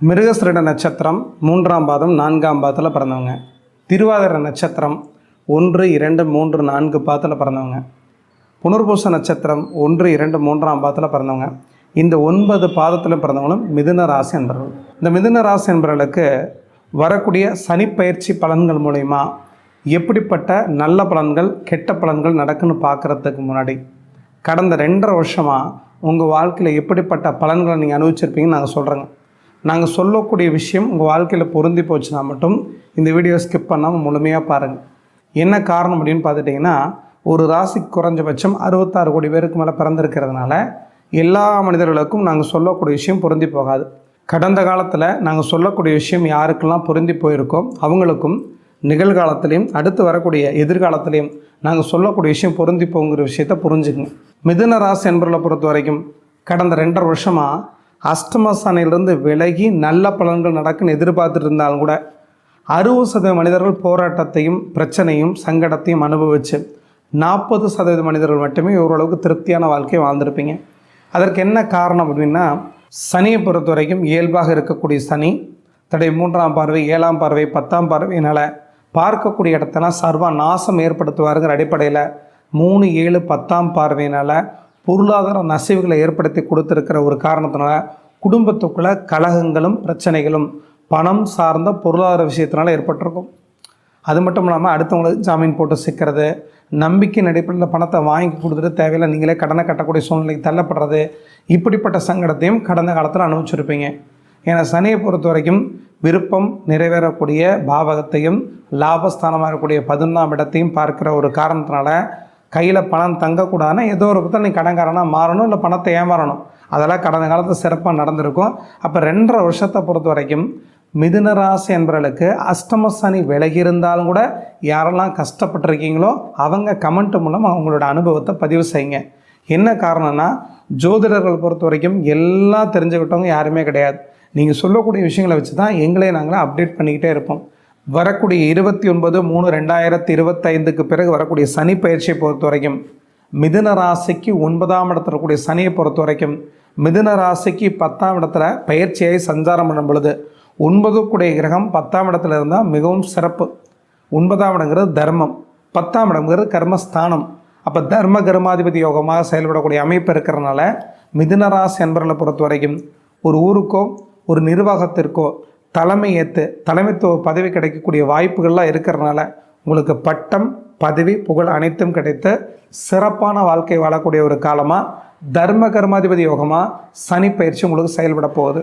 மிருகசிரட நட்சத்திரம் மூன்றாம் பாதம் நான்காம் பாதத்தில் பிறந்தவங்க. திருவாதிர நட்சத்திரம் ஒன்று இரண்டு மூன்று நான்கு பாதத்தில் பிறந்தவங்க. புனர்பூச நட்சத்திரம் ஒன்று இரண்டு மூன்றாம் பாதத்தில் பிறந்தவங்க. இந்த ஒன்பது பாதத்தில் பிறந்தவங்களும் மிதுன ராசி என்பவர்கள் இந்த மிதுன ராசி என்பவர்களுக்கு வரக்கூடிய சனிப்பயிற்சி பலன்கள் மூலயமா எப்படிப்பட்ட நல்ல பலன்கள் கெட்ட பலன்கள் நடக்குன்னு பார்க்குறதுக்கு முன்னாடி கடந்த ரெண்டரை வருஷமாக உங்கள் வாழ்க்கையில் எப்படிப்பட்ட பலன்களை நீங்கள் அனுபவிச்சிருப்பீங்கன்னு நாங்கள் சொல்கிறோங்க நாங்கள் சொல்லக்கூடிய விஷயம் உங்கள் வாழ்க்கையில் பொருந்தி போச்சுன்னா மட்டும் இந்த வீடியோ ஸ்கிப் பண்ணாமல் முழுமையாக பாருங்கள் என்ன காரணம் அப்படின்னு பார்த்துட்டிங்கன்னா ஒரு ராசிக்கு குறைஞ்சபட்சம் அறுபத்தாறு கோடி பேருக்கு மேலே பிறந்திருக்கிறதுனால எல்லா மனிதர்களுக்கும் நாங்கள் சொல்லக்கூடிய விஷயம் பொருந்தி போகாது. கடந்த காலத்தில் நாங்கள் சொல்லக்கூடிய விஷயம் யாருக்கெல்லாம் பொருந்தி போயிருக்கோ அவங்களுக்கும் நிகழ்காலத்திலையும் அடுத்து வரக்கூடிய எதிர்காலத்திலையும் நாங்கள் சொல்லக்கூடிய விஷயம் பொருந்தி போங்கிற விஷயத்த புரிஞ்சுக்கணும். மிதுன ராசி என்பவர்களை பொறுத்த வரைக்கும் கடந்த ரெண்டரை வருஷமாக அஷ்டமஸ்தானிலிருந்து விலகி நல்ல பலன்கள் நடக்குன்னு எதிர்பார்த்துட்டு இருந்தாலும் கூட அறுபது சதவீத மனிதர்கள் போராட்டத்தையும் பிரச்சனையும் சங்கடத்தையும் அனுபவிச்சு நாற்பது சதவீத மனிதர்கள் மட்டுமே ஓரளவுக்கு திருப்தியான வாழ்க்கையை வாழ்ந்திருப்பீங்க. அதற்கு என்ன காரணம் அப்படின்னா சனியை பொறுத்த வரைக்கும் இயல்பாக இருக்கக்கூடிய சனி தடை மூன்றாம் பார்வை ஏழாம் பார்வை பத்தாம் பார்வையினால் பார்க்கக்கூடிய இடத்தெல்லாம் சர்வ நாசம் ஏற்படுத்துவாருங்கிற அடிப்படையில் மூணு ஏழு பத்தாம் பார்வையினால் பொருளாதார நசைவுகளை ஏற்படுத்தி கொடுத்துருக்கிற ஒரு காரணத்தினால குடும்பத்துக்குள்ளே கலகங்களும் பிரச்சனைகளும் பணம் சார்ந்த பொருளாதார விஷயத்தினால ஏற்பட்டிருக்கும். அது மட்டும் இல்லாமல் அடுத்தவங்களுக்கு ஜாமீன் போட்டு சிக்கிறது நம்பிக்கையின் அடிப்படையில் பணத்தை வாங்கி கொடுத்துட்டு தேவையில்லை நீங்களே கடனை கட்டக்கூடிய சூழ்நிலைக்கு தள்ளப்படுறது இப்படிப்பட்ட சங்கடத்தையும் கடந்த காலத்தில் அனுபவிச்சிருப்பீங்க. ஏன்னா சனியை பொறுத்த வரைக்கும் விருப்பம் நிறைவேறக்கூடிய பாவகத்தையும் லாபஸ்தானமாக இருக்கக்கூடிய பதினொன்றாம் இடத்தையும் பார்க்குற ஒரு காரணத்தினால கையில் பணம் தங்கக்கூடாதுன்னா ஏதோ ஒரு பக்கம் நீ கடன்காரனாக மாறணும் இல்லை பணத்தை ஏமாறணும். அதெல்லாம் கடந்த காலத்தில் சிறப்பாக நடந்திருக்கும். அப்போ ரெண்டரை வருஷத்தை பொறுத்த வரைக்கும் மிதுன ராசி என்பவர்களுக்கு அஷ்டம சனி விலகி இருந்தாலும் கூட யாரெல்லாம் கஷ்டப்பட்டிருக்கீங்களோ அவங்க கமெண்ட் மூலம் அவங்களோட அனுபவத்தை பதிவு செய்யுங்க. என்ன காரணம்னா ஜோதிடர்கள் பொறுத்த வரைக்கும் எல்லாம் தெரிஞ்சுக்கிட்டவங்க யாருமே கிடையாது. நீங்கள் சொல்லக்கூடிய விஷயங்களை வச்சு தான் எங்களே நாங்களே அப்டேட் பண்ணிக்கிட்டே இருப்போம். வரக்கூடிய இருபத்தி ஒன்பது மூணு ரெண்டாயிரத்தி இருபத்தைந்துக்கு பிறகு வரக்கூடிய சனி பயிற்சியை பொறுத்த வரைக்கும் மிதுன ராசிக்கு ஒன்பதாம் இடத்துல இருக்கக்கூடிய சனியை பொறுத்த வரைக்கும் மிதுன ராசிக்கு பத்தாம் இடத்துல பயிற்சியை சஞ்சாரம் பண்ணும் பொழுது ஒன்பது கூடிய கிரகம் பத்தாம் இடத்துல இருந்தால் மிகவும் சிறப்பு. ஒன்பதாம் இடங்கிறது தர்மம். பத்தாம் இடங்கிறது கர்மஸ்தானம். அப்போ தர்ம கர்மாதிபதி யோகமாக செயல்படக்கூடிய அமைப்பு இருக்கிறனால மிதுன ராசி என்பர்களை பொறுத்த வரைக்கும் ஒரு ஊருக்கோ ஒரு நிர்வாகத்திற்கோ தலைமை ஏற்று தலைமைத்துவ பதவி கிடைக்கக்கூடிய வாய்ப்புகள்லாம் இருக்கிறனால உங்களுக்கு பட்டம் பதவி புகழ் அனைத்தும் கிடைத்து சிறப்பான வாழ்க்கை வாழக்கூடிய ஒரு காலமாக தர்ம கர்மாதிபதி யோகமாக சனி பயிற்சி உங்களுக்கு செயல்பட போகுது.